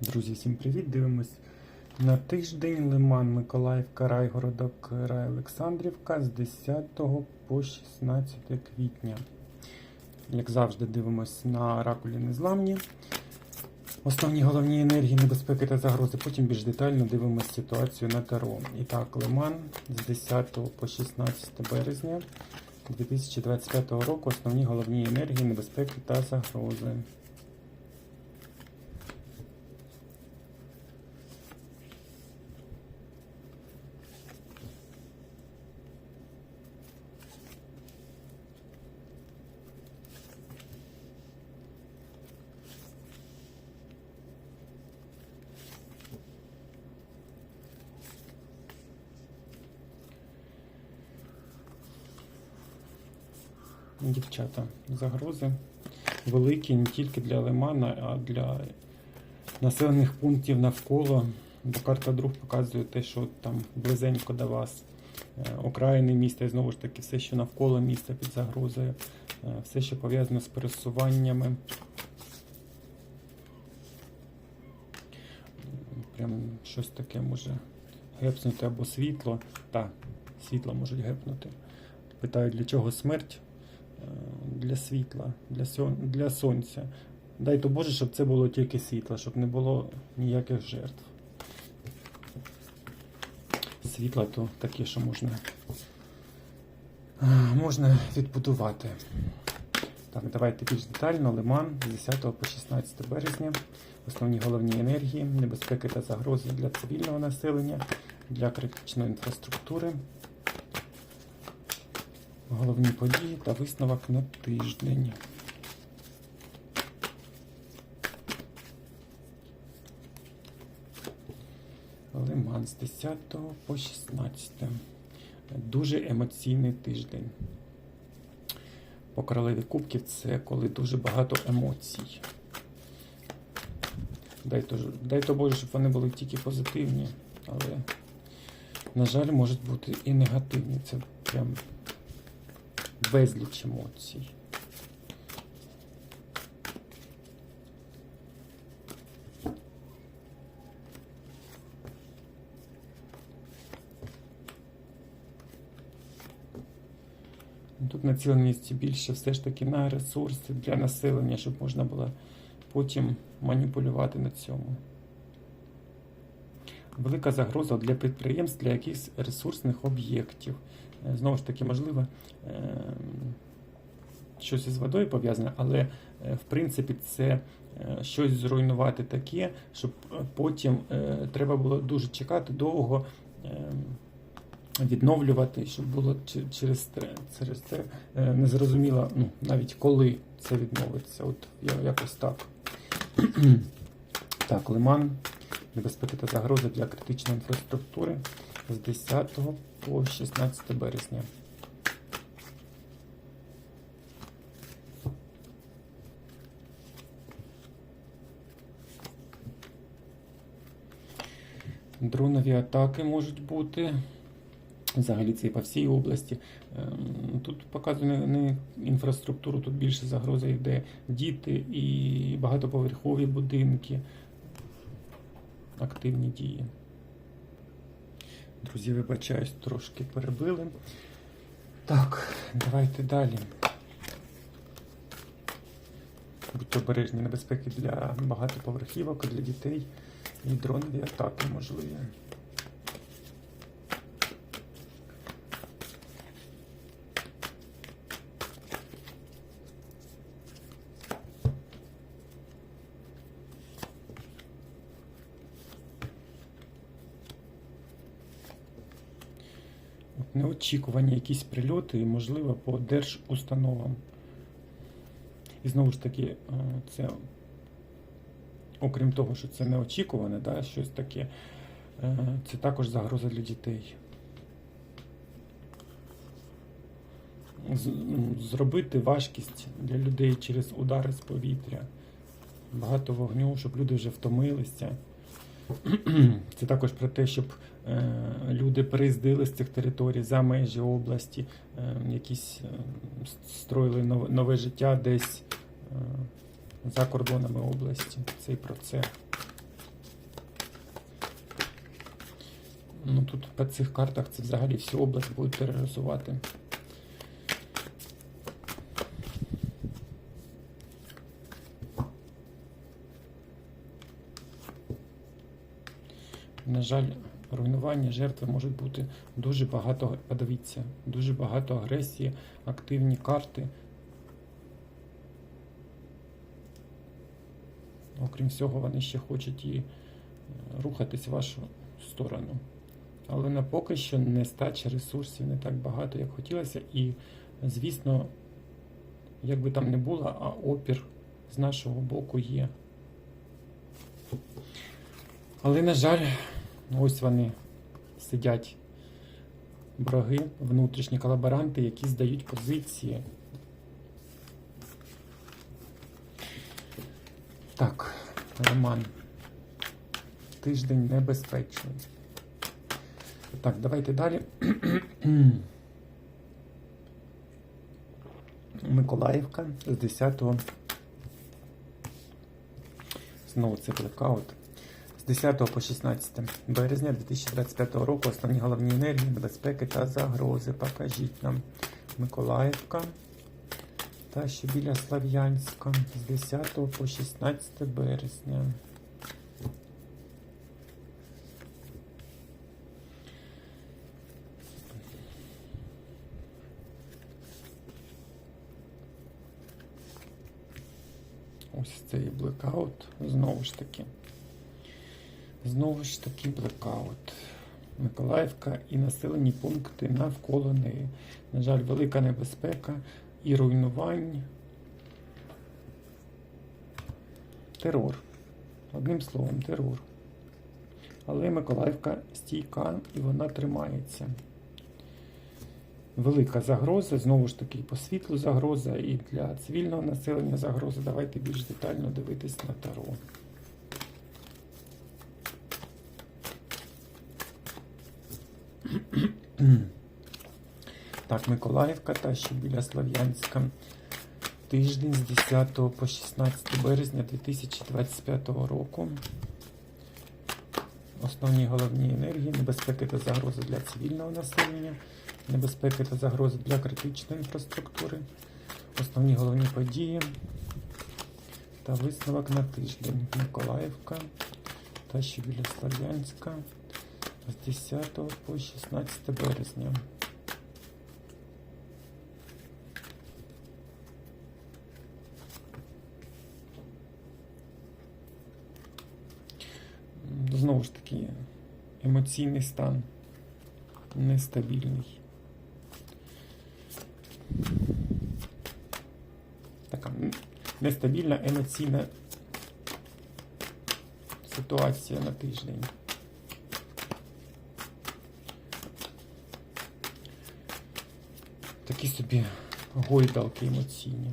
Друзі, всім привіт! Дивимось на тиждень Лиман, Миколаївка, Райгородок, Рай Олександрівка з 10 по 16 квітня. Як завжди, дивимось на ракулі незламні. Основні головні енергії, небезпеки та загрози. Потім більш детально дивимося ситуацію на Таро. І так, Лиман з 10 по 16 березня 2025 року. Основні головні енергії, небезпеки та загрози. Дівчата, загрози великі не тільки для Лимана, а для населених пунктів навколо. Бо карта друг показує те, що там близенько до вас е, окраїни міста і знову ж таки все, що навколо міста під загрозою, е, все, що пов'язано з пересуваннями. Прям щось таке може гепнути або світло. Так, світло можуть гепнути. Питають, для чого смерть? Е, Для світла, для, сон- для сонця. Дай то Боже, щоб це було тільки світло, щоб не було ніяких жертв. Світла то таке, що можна, е, можна відбудувати. Так, давайте більш детально. Лиман з 10 по 16 березня. Основні головні енергії, небезпеки та загрози для цивільного населення, для критичної інфраструктури. Головні події та висновок на тиждень. Лиман з 10 по 16. Дуже емоційний тиждень. По королеві кубків це коли дуже багато емоцій. Дай то, дай то Боже, щоб вони були тільки позитивні, але, на жаль, можуть бути і негативні. Це прям безліч емоцій. Тут націленість більше все ж таки на ресурси для населення, щоб можна було потім маніпулювати на цьому. Велика загроза для підприємств, для якихось ресурсних об'єктів. Е, Знову ж таки, можливо, е, щось із водою пов'язане, але е, в принципі це щось зруйнувати таке, щоб потім треба було дуже чекати довго. Відновлювати, щоб було через через це незрозуміло, ну, навіть коли це відновиться. От якось так. так, лиман, небезпеки та загрози для критичної інфраструктури з 10 по 16 березня. Дронові атаки можуть бути. Взагалі це і по всій області. Ем, Тут показує не, інфраструктуру, тут більше загроза йде діти і багатоповерхові будинки. Активні дії. Друзі, вибачаюсь, трошки перебили. Так, давайте далі. Будьте обережні небезпеки для багатоповерхівок, для дітей і дронові атаки можливі. От Неочікувані якісь прильоти, можливо, по держустановам. І знову ж таки, е, це, окрім того, що це неочікуване, да, щось таке, е, це також загроза для дітей. Ну, Зробити важкість для людей через удари з повітря, багато вогню, щоб люди вже втомилися. Це також про те, щоб Е, люди приїздили з цих територій за межі області, е, якісь е, строїли нове життя десь за кордонами області. Це і про це. Ну Тут по цих картах це взагалі всю область будуть тероризувати. На жаль руйнування жертви можуть бути дуже багато. Подивіться, дуже багато агресії, активні карти. Окрім всього, вони ще хочуть і е, рухатись в вашу сторону. Але на поки що нестача ресурсів не так багато, як хотілося. І, звісно, як би там не було, а опір з нашого боку є. Але, на жаль, ось вони сидять враги, внутрішні колаборанти, які здають позиції. Так, Роман. Тиждень небезпечний. Так, давайте далі. Миколаївка з 10 Знову це блекаут. З 10 по 16 березня 2025 року основні головні енергії, небезпеки та загрози. Покажіть нам Миколаївка та ще біля Слав'янська з 10 по 16 березня. Ось цей блекаут. Знову ж таки. Знову ж таки блекаут. Миколаївка і населені пункти навколо неї. На жаль, велика небезпека і руйнувань. Терор. Одним словом, терор. Але Миколаївка стійка і вона тримається. Велика загроза, знову ж таки, по світлу загроза і для цивільного населення загроза. Давайте більш детально дивитись на Таро. Так, Миколаївка та ще біля Слов'янська. Тиждень з 10 по 16 березня 2025 року. Основні головні енергії, небезпеки та загрози для цивільного населення, небезпеки та загрози для критичної інфраструктури, основні головні події та висновок на тиждень. Миколаївка та ще біля Слов'янська з 10 по 16 березня. Знову ж таки, емоційний стан нестабільний. Така нестабільна емоційна ситуація на тиждень. Такі собі гойдалки емоційні.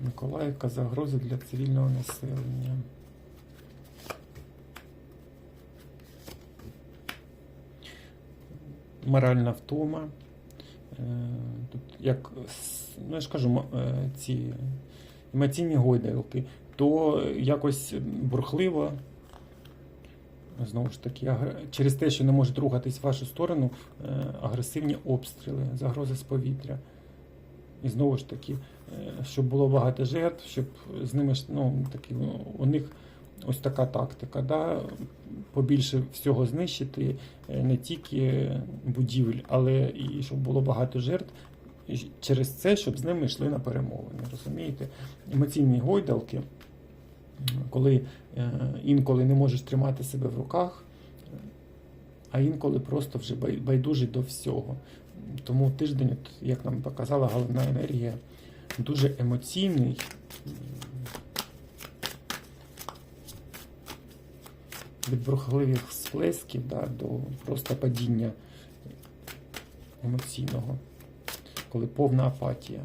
Миколаївка загрози для цивільного населення. Моральна втома. Е, Тут як, ну я ж кажу, е, ці емоційні гойдалки, то якось бурхливо, знову ж таки, агр- через те, що не можуть рухатись в вашу сторону, е, агресивні обстріли, загрози з повітря. І знову ж таки, е, щоб було багато жертв, щоб з ними ну, такі, ну, у них ось така тактика, да, побільше всього знищити е, не тільки будівель, але і щоб було багато жертв. Через це, щоб з ними йшли на перемовини. Розумієте? Емоційні гойдалки, коли е, інколи не можеш тримати себе в руках, а інколи просто вже байдужий до всього. Тому тиждень, як нам показала головна енергія, дуже емоційний. Від бурхливих сплесків да, до просто падіння емоційного, коли повна апатія.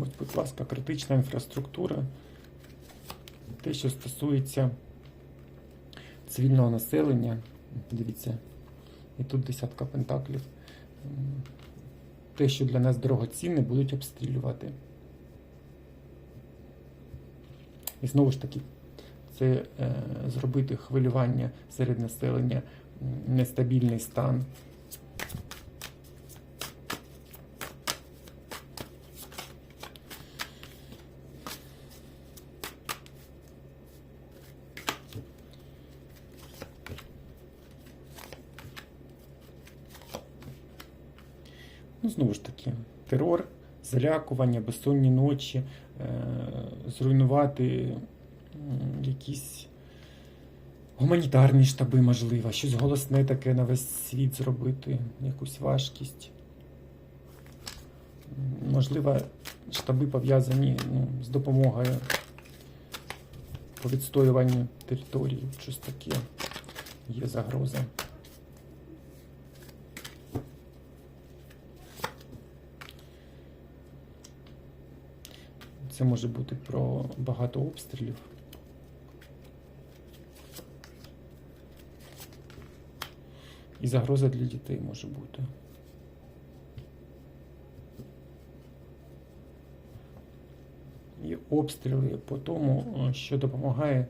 Ось, будь ласка, критична інфраструктура. Те, що стосується цивільного населення, дивіться, і тут десятка пентаклів. Те, що для нас дорогоцінне, будуть обстрілювати. І знову ж таки, це е, зробити хвилювання серед населення, нестабільний стан. Знову ж таки, терор, залякування, безсонні ночі, е, зруйнувати якісь гуманітарні штаби, можливо, щось голосне таке на весь світ зробити, якусь важкість. Можливо, штаби пов'язані ну, з допомогою по відстоюванню території, щось таке є загроза. Це може бути про багато обстрілів. І загроза для дітей може бути. І обстріли по тому, що допомагає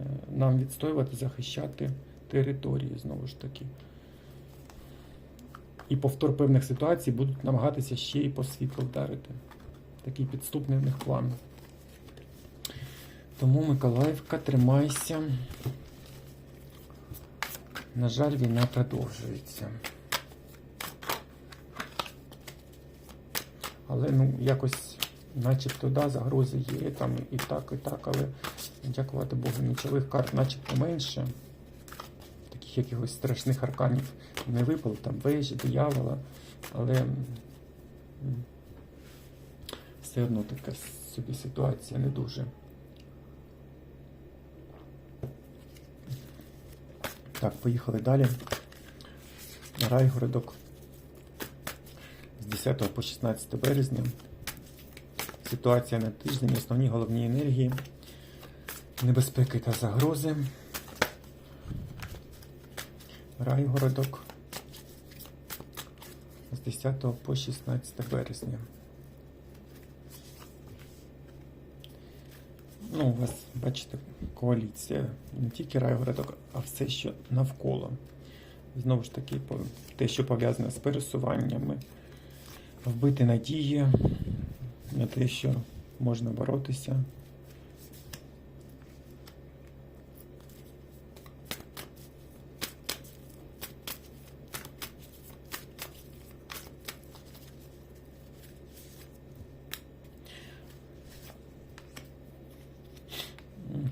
е, нам відстоювати, захищати території, знову ж таки. І повтор певних ситуацій будуть намагатися ще й по світлу вдарити. Такий підступний в них план. Тому Миколаївка, тримайся. На жаль, війна продовжується. Але ну, якось, начебто, да, загрози є там і так, і так, але дякувати Богу, нічових карт начебто менше. Таких якихось страшних арканів не випало, там вежі, диявола, але все одно така собі ситуація не дуже. Так, поїхали далі. Райгородок з 10 по 16 березня. Ситуація на тиждень, основні головні енергії, небезпеки та загрози. Райгородок з 10 по 16 березня. Ну, у вас, бачите, коаліція. Не тільки райгородок, а все, що навколо. Знову ж таки, те, що пов'язане з пересуваннями, вбити надії на те, що можна боротися.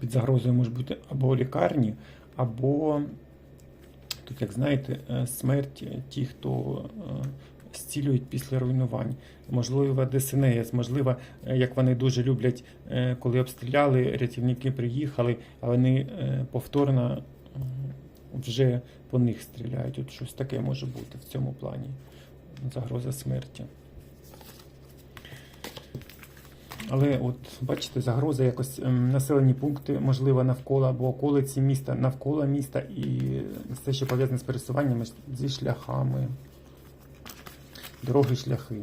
Під загрозою може бути або лікарні, або тут, як знаєте, е, смерть ті, хто е, зцілюють після руйнувань. Можливо, ДСНС, можливо, е, як вони дуже люблять, коли обстріляли, рятівники приїхали, а вони повторно вже по них стріляють. От щось таке може бути в цьому плані. Загроза смерті. Але от бачите, загроза якось ем, населені пункти, можливо, навколо або околиці міста, навколо міста і все, що пов'язане з пересуваннями зі шляхами, дороги, шляхи.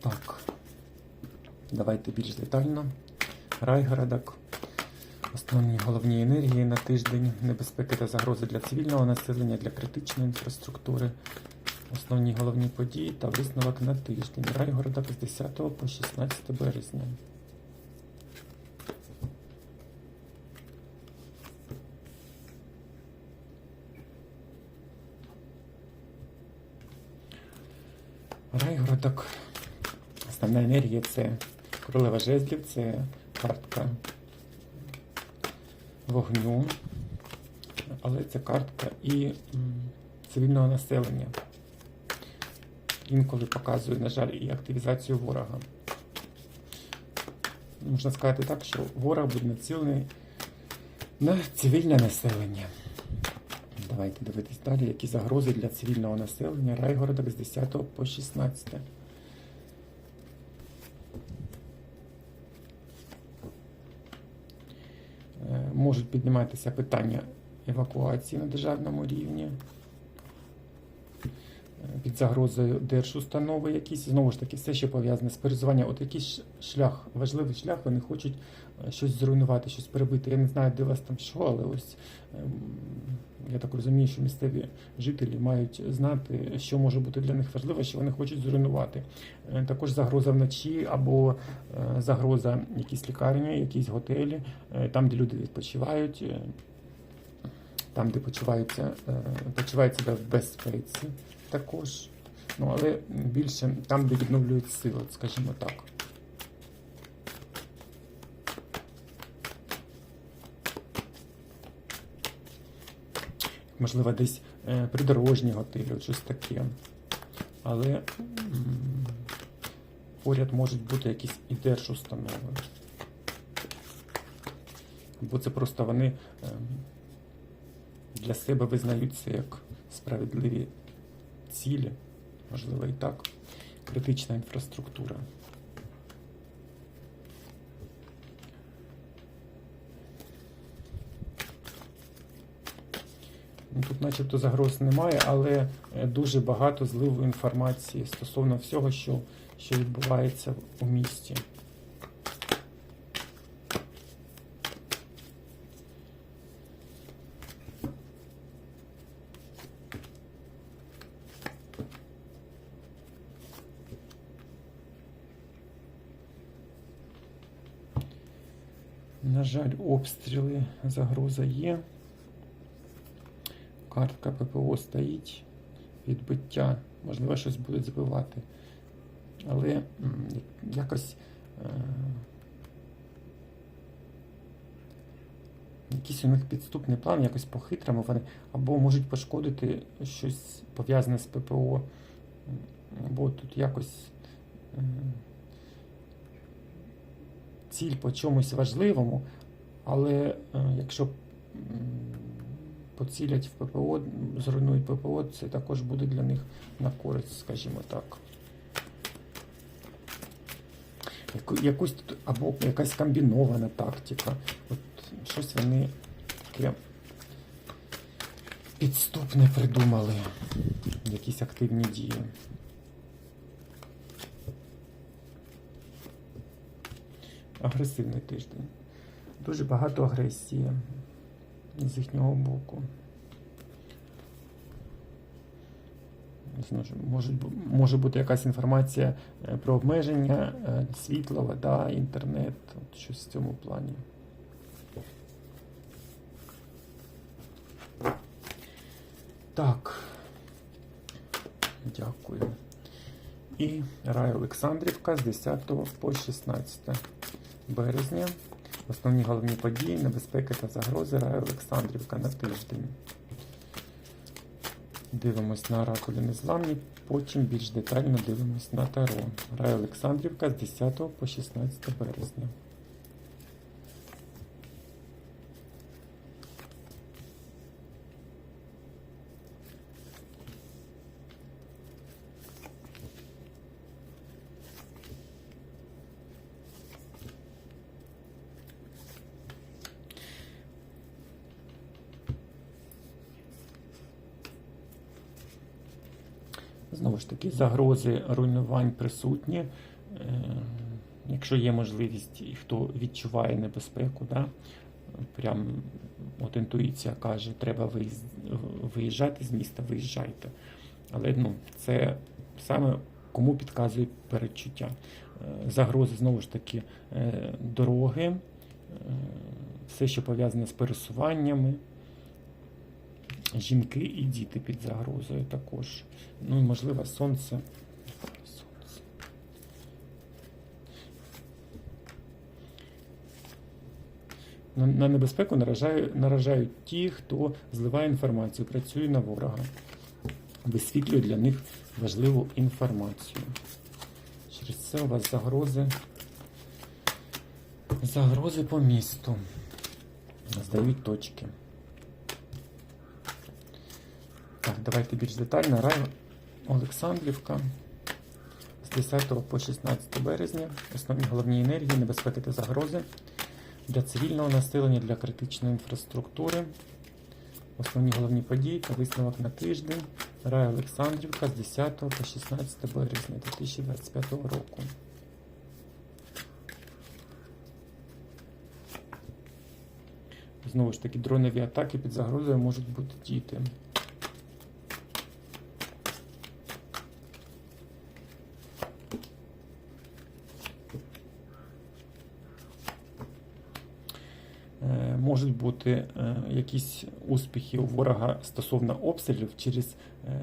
Так. Давайте більш детально. Райгородок. Основні головні енергії на тиждень, небезпеки та загрози для цивільного населення, для критичної інфраструктури. Основні головні події та висновок на тиждень. Райгородок з 10 по 16 березня. Райгородок. Основна енергія це королева жезлів, це картка вогню, але це картка і цивільного населення інколи показує, на жаль, і активізацію ворога. Можна сказати так, що ворог буде націлений на цивільне населення. Давайте дивитись далі, які загрози для цивільного населення Райгородок з 10 по 16. Е, Можуть підніматися питання евакуації на державному рівні під загрозою держустанови якісь. Знову ж таки, все, що пов'язане з пересуванням. От якийсь шлях, важливий шлях, вони хочуть е, щось зруйнувати, щось перебити. Я не знаю, де вас там що, але ось ем, я так розумію, що місцеві жителі мають знати, що може бути для них важливо, що вони хочуть зруйнувати. Е, Також загроза вночі або е, загроза якісь лікарні, якісь готелі, там, де люди відпочивають, там, де е, себе в безпеці також. Ну, але більше там, де відновлюють сили, скажімо так. Можливо, десь е, придорожні готелі, от щось таке. Але поряд можуть бути якісь і держустанови. Бо це просто вони ем, для себе визнають це як справедливі цілі, можливо, і так. Критична інфраструктура. Ну, Тут начебто загроз немає, але е, дуже багато зливу інформації стосовно всього, що, що відбувається у місті. На жаль, обстріли, загроза є. Картка ППО стоїть. Відбиття. Можливо, щось будуть збивати. Але якось. Е, якийсь у них підступний план, якось по-хитрому вони або можуть пошкодити щось пов'язане з ППО, або тут якось ціль по чомусь важливому, але е, якщо поцілять в ППО, зруйнують ППО, це також буде для них на користь, скажімо так. Яку, якусь або якась комбінована тактика. От щось вони таке підступне придумали. Якісь активні дії. Агресивний тиждень. Дуже багато агресії з їхнього боку. Може, може бути якась інформація е, про обмеження, е, світла, вода, інтернет, от щось в цьому плані. Так. Дякую. І Рай Олександрівка з 10 по 16 березня. Основні головні події, небезпеки та загрози Рая Олександрівка на тиждень. Дивимось на оракулі незламні, потім більш детально дивимось на Таро. Рай Олександрівка з 10 по 16 березня. Знову ж таки, загрози руйнувань присутні. Е, Якщо є можливість, і хто відчуває небезпеку, да, прям от інтуїція каже, треба виїжджати з міста, виїжджайте. Але ну, це саме кому підказує передчуття. Е, Загрози знову ж таки е, дороги, все, що пов'язане з пересуваннями. Жінки і діти під загрозою також. Ну і можливо сонце. Сонце. На, небезпеку наражаю, наражають ті, хто зливає інформацію, працює на ворога, висвітлює для них важливу інформацію. Через це у вас загрози. Загрози по місту. Здають точки. Так, давайте більш детально. Рай Олександрівка з 10 по 16 березня. Основні головні енергії, небезпеки та загрози для цивільного населення, для критичної інфраструктури. Основні головні події та висновок на тиждень. Рай Олександрівка з 10 по 16 березня 2025 року. Знову ж таки, дронові атаки під загрозою можуть бути діти. Е, Можуть бути е, якісь успіхи у ворога стосовно обстрілів через е,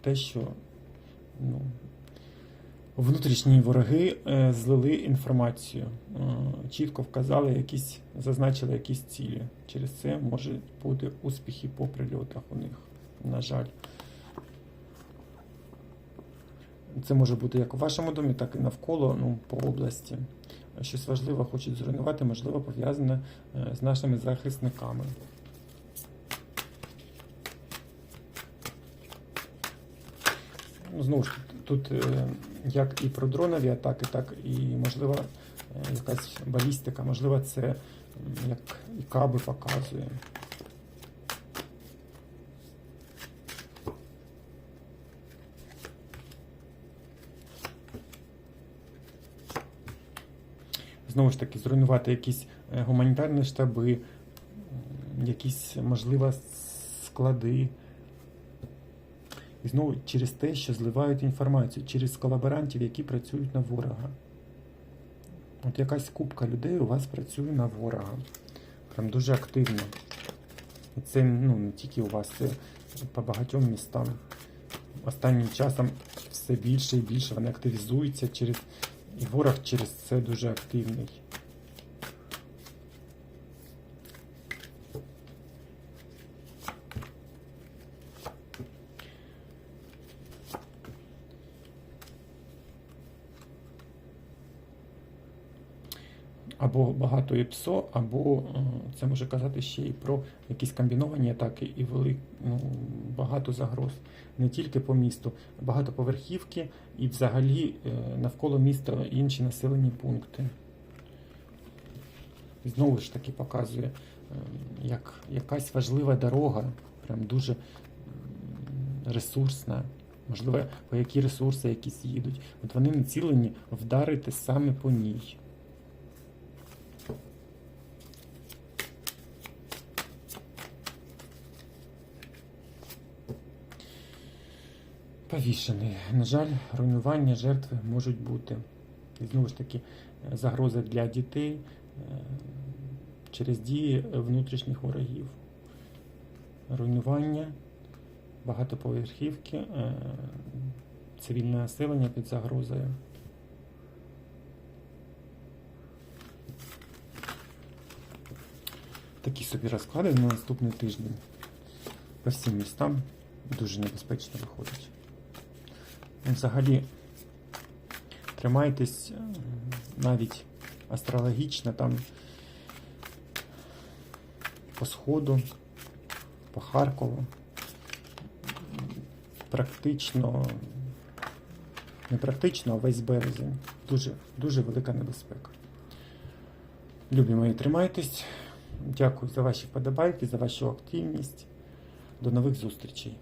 те, що ну, внутрішні вороги е, злили інформацію, чітко вказали якісь, зазначили якісь цілі. Через це можуть бути успіхи по прильотах у них, на жаль. Це може бути як у вашому домі, так і навколо, ну, по області. Щось важливе хочуть зруйнувати, можливо, пов'язане е, з нашими захисниками. Ну, Знову ж тут е, як і про дронові атаки, так і можливо е, якась балістика, можливо, це як і каби показує. Знову ж таки, зруйнувати якісь е, гуманітарні штаби, якісь, можливо, склади. І знову через те, що зливають інформацію, через колаборантів, які працюють на ворога. От якась купка людей у вас працює на ворога. Прям дуже активно. І це ну, не тільки у вас, це по багатьом містам. Останнім часом все більше і більше вони активізуються через. Ворог через це дуже активний. Або багато і ПСО, або е, це може казати ще й про якісь комбіновані атаки і вели, ну, багато загроз. Не тільки по місту, багатоповерхівки і взагалі е, навколо міста інші населені пункти. Знову ж таки показує, е, як якась важлива дорога, прям дуже ресурсна. Можливо, по які ресурси якісь їдуть. От вони націлені вдарити саме по ній. Повішений. На жаль, руйнування жертви можуть бути. І знову ж таки, е, загрози для дітей е, через дії внутрішніх ворогів. Руйнування, багатоповерхівки, е, цивільне населення під загрозою. Такі собі розклади на наступний тиждень. По всім містам дуже небезпечно виходить. Взагалі, тримайтесь е, навіть астрологічно там по Сходу, по Харкову. Практично, не практично, а весь березень. Дуже, дуже велика небезпека. Любі мої, тримайтесь. Дякую за ваші вподобайки, за вашу активність. До нових зустрічей.